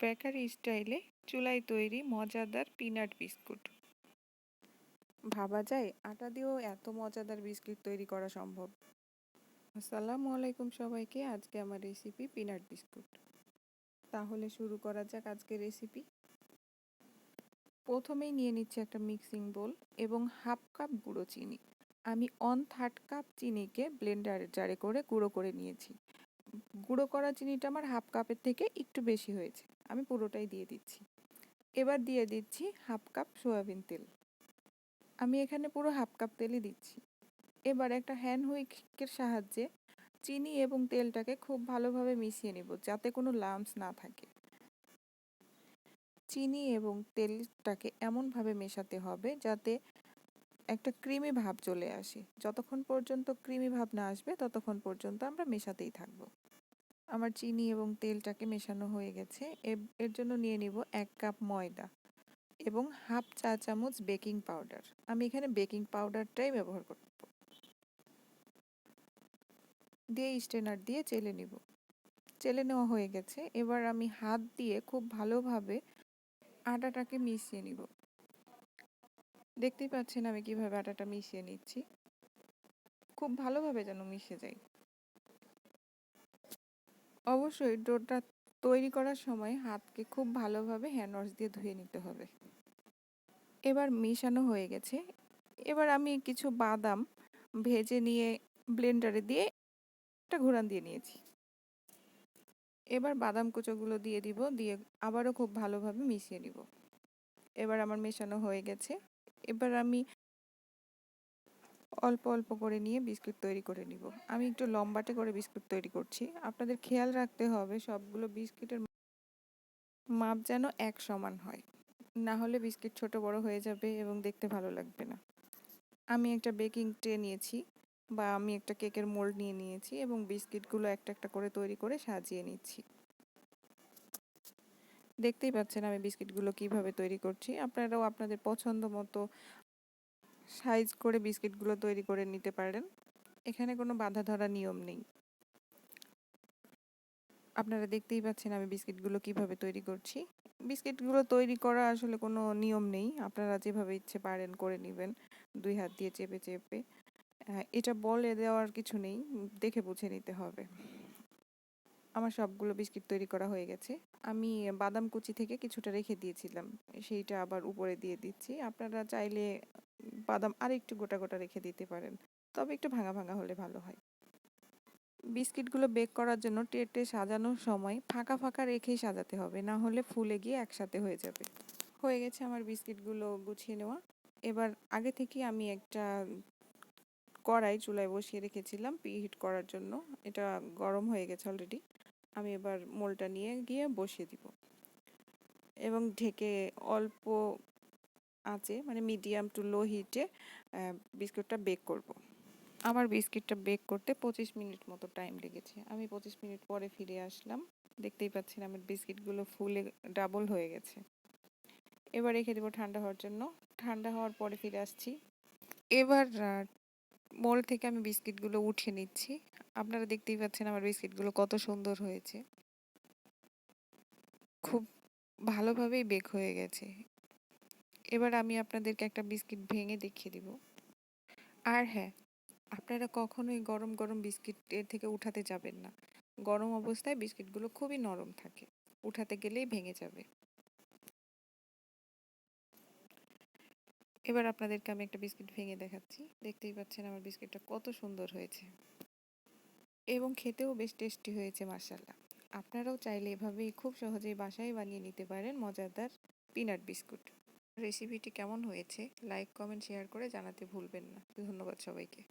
Bakery স্টাইলে চুলায় তৈরি মজাদার পিনাট বিস্কুট। ভাবা যায় আটা দিয়েও এত মজাদার বিস্কুট তৈরি করা সম্ভব। আসসালামু আলাইকুম সবাইকে, আজকে আমার রেসিপি পিনাট বিস্কুট। তাহলে শুরু করা যাক আজকে রেসিপি প্রথমেই নিয়ে নিচ্ছি একটা মিক্সিং বোল এবং হাফ কাপ গুঁড়ো চিনি। আমি অন থার্ড কাপ চিনিকে ব্লেন্ডার জারে করে গুঁড়ো করে নিয়েছি। গুঁড়ো করা চিনিটা আমার হাফ কাপের থেকে একটু বেশি হয়েছে। আমি পুরোটাই দিয়ে দিচ্ছি। এবার দিয়ে দিচ্ছি হাফ কাপ সয়াবিন তেল। আমি এখানে পুরো হাফ কাপ তেলই দিচ্ছি। এবার একটা হ্যান্ড হুইকের সাহায্যে চিনি এবং তেলটাকে খুব ভালোভাবে মিশিয়ে নেব যাতে কোনো লামস না থাকে। চিনি এবং তেলটাকে এমনভাবে মেশাতে হবে যাতে একটা ক্রিমি ভাব চলে আসে। যতক্ষণ পর্যন্ত ক্রিমি ভাব না আসবে, ততক্ষণ পর্যন্ত আমরা মেশাতেই থাকব। আমার চিনি এবং তেলটাকে মেশানো হয়ে গেছে। এর জন্য নিয়ে নিব এক কাপ ময়দা এবং হাফ চা চামচ বেকিং পাউডার। আমি এখানে বেকিং পাউডারটাই ব্যবহার করব। দিয়ে স্টেনার দিয়ে চেলে নিব। চেলে নেওয়া হয়ে গেছে। এবার আমি হাত দিয়ে খুব ভালোভাবে আটাটাকে মিশিয়ে নিব। দেখতেই পাচ্ছেন আমি কীভাবে আটাটা মিশিয়ে নিচ্ছি। খুব ভালোভাবে যেন মিশে যায়। অবশ্যই ডোটা তৈরি করার সময় হাতকে খুব ভালোভাবে হ্যান্ড ওয়াশ দিয়ে ধুয়ে নিতে হবে। এবার মিশানো হয়ে গেছে। এবার আমি কিছু বাদাম ভেজে নিয়ে ব্লেন্ডারে দিয়ে একটা ঘোরান দিয়ে নিয়েছি। এবার বাদাম কুচোগুলো দিয়ে দিব, দিয়ে আবারও খুব ভালোভাবে মিশিয়ে নিব। এবার আমার মেশানো হয়ে গেছে। এবার আমি অল্প অল্প করে নিয়ে বিস্কুট তৈরি করে নিব। আমি একটু লম্বাটে করে বিস্কুট তৈরি করছি। আপনাদের খেয়াল রাখতে হবে, সবগুলো বিস্কিটের মাপ যেন এক সমান হয়। না হলে বিস্কিট ছোট বড় হয়ে যাবে এবং দেখতে ভালো লাগবে না। আমি একটা বেকিং ট্রে নিয়েছি বা আমি একটা কেকের মোল্ড নিয়ে নিয়েছি এবং বিস্কিটগুলো একটা একটা করে তৈরি করে সাজিয়ে নিচ্ছি। দেখতেই পাচ্ছেন আমি বিস্কিটগুলো কীভাবে তৈরি করছি। আপনারাও আপনাদের পছন্দ মতো সাইজ করে বিস্কিটগুলো তৈরি করে নিতে পারেন। এখানে কোনো বাধা ধরা নিয়ম নেই। আপনারা দেখতেই পাচ্ছেন আমি বিস্কিটগুলো কীভাবে তৈরি করছি। বিস্কিটগুলো তৈরি করা আসলে কোনো নিয়ম নেই। আপনারা যেভাবে ইচ্ছে পারেন করে নেবেন। দুই হাত দিয়ে চেপে চেপে। এটা বলে দেওয়ার কিছু নেই। দেখে বুঝে নিতে হবে। আমার সবগুলো বিস্কিট তৈরি করা হয়ে গেছে। আমি বাদাম কুচি থেকে কিছুটা রেখে দিয়েছিলাম। সেইটা আবার উপরে দিয়ে দিচ্ছি। আপনারা চাইলে বাদাম আর একটু গোটা গোটা রেখে দিতে পারেন। তবে একটু ভাঙা ভাঙা হলে ভালো হয়। বিস্কিটগুলো বেক করার জন্য টেটে সাজানোর সময় ফাঁকা ফাঁকা রেখেই সাজাতে হবে, না হলে ফুলে গিয়ে একসাথে হয়ে যাবে। হয়ে গেছে আমার বিস্কিটগুলো গুছিয়ে নেওয়া। এবার আগে থেকে আমি একটা কড়াই চুলায় বসিয়ে রেখেছিলাম হিট করার জন্য। এটা গরম হয়ে গেছে অলরেডি আমি এবার মোলটা নিয়ে গিয়ে বসিয়ে দিব। এবং ঢেকে অল্প আঁচে মানে মিডিয়াম টু লো হিটে বিস্কুটটা বেক করব। আমার বিস্কিটটা বেক করতে পঁচিশ মিনিট মতো টাইম লেগেছে। আমি পঁচিশ মিনিট পরে ফিরে আসলাম। দেখতেই পাচ্ছেন আমার বিস্কিটগুলো ফুলে ডাবল হয়ে গেছে। এবার রেখে দেবো ঠান্ডা হওয়ার জন্য। ঠান্ডা হওয়ার পরে ফিরে আসছি। এবার মোল থেকে আমি বিস্কিটগুলো উঠিয়ে নিচ্ছি। আপনারা দেখতেই পাচ্ছেন আমার বিস্কিটগুলো কত সুন্দর হয়েছে। খুব ভালোভাবেই বেক হয়ে গেছে। এবার আমি আপনাদেরকে একটা বিস্কিট ভেঙে দেখিয়ে দিব। আর হ্যাঁ আপনারা কখনোই গরম গরম বিস্কিট এর থেকে উঠাতে যাবেন না। গরম অবস্থায় বিস্কিটগুলো খুবই নরম থাকে। উঠাতে গেলেই ভেঙে যাবে। এবার আপনাদেরকে আমি একটা বিস্কিট ভেঙে দেখাচ্ছি। দেখতেই পাচ্ছেন আমার বিস্কিটটা কত সুন্দর হয়েছে। এবং খেতেও বেশ টেস্টি হয়েছে মার্শাল্লাহ আপনারাও চাইলে এভাবেই খুব সহজেই বাসায় বানিয়ে নিতে পারেন মজাদার পিনাট বিস্কুট। রেসিপিটি কেমন হয়েছে, লাইক, কমেন্ট, শেয়ার করে জানাতে ভুলবেন না। ধন্যবাদ সবাইকে।